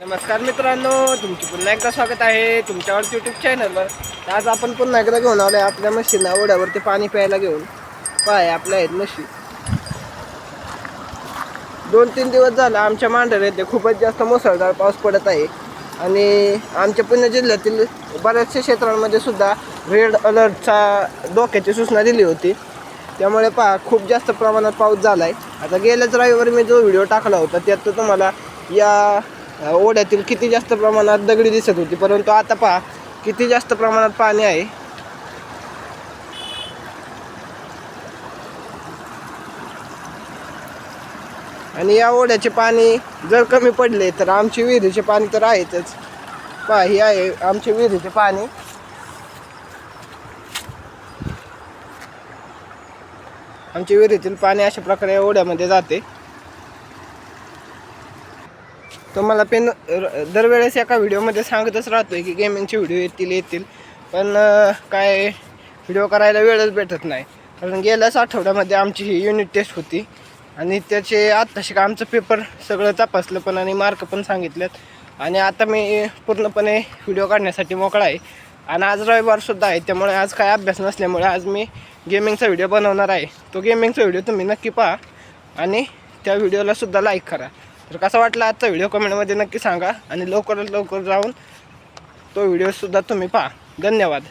नमस्कार मित्रांनो तुमचं पुन्हा एकदा स्वागत आहे तुमच्यावर यूट्यूब चॅनलवर आज आपण पुन्हा एकदा घेऊन आलो आहे आपल्या म्हशींना ओढ्यावरती पाणी प्यायला घेऊन. पाय आपल्या आहेत म्हशी दोन तीन दिवस झाला आमच्या मांडर येथे खूपच जास्त मुसळधार पाऊस पडत आहे. आणि आमच्या पुणे जिल्ह्यातील बऱ्याचशा क्षेत्रांमध्ये सुद्धा रेड अलर्टचा धोक्याची सूचना दिली होती. त्यामुळे पहा खूप जास्त प्रमाणात पाऊस झाला आहे आता गेल्याच रविवारी मी जो व्हिडिओ टाकला होता त्यात तुम्हाला या ओढ्यातील किती जास्त प्रमाणात दगडी दिसत होती परंतु आता पहा किती जास्त प्रमाणात पाणी आहे? आणि या ओढ्याचे पाणी जर कमी पडले तर आमची विहिरीचे पाणी तर आहेतच. पहा ही आहे आमचे विहिरीचे पाणी. आमच्या विहिरीतील पाणी अशा प्रकारे ओढ्यामध्ये जाते. तो मला पेन र- दरवेळेस एका व्हिडिओमध्ये सांगतच राहतोय की गेमिंगचे व्हिडिओ येतील येतील. पण काय व्हिडिओ करायला वेळच भेटत नाही. कारण गेल्याच आठवड्यामध्ये आमची ही युनिट टेस्ट होती. आणि त्याचे आत्ताशी का आमचं पेपर सगळं तपासलं पण आणि मार्क पण सांगितलेत. आणि आता मी पूर्णपणे व्हिडिओ काढण्यासाठी मोकळा आहे. आणि आज रविवारसुद्धा आहे त्यामुळे आज काय अभ्यास नसल्यामुळे आज मी गेमिंगचा व्हिडिओ बनवणार आहे. तो गेमिंगचा व्हिडिओ तुम्ही नक्की पहा. आणि त्या व्हिडिओलासुद्धा लाईक करा. तर कसा वाटला आजचा व्हिडिओ कमेंटमध्ये नक्की सांगा आणि लवकरात लवकर जाऊन तो व्हिडिओसुद्धा तुम्ही पहा. धन्यवाद.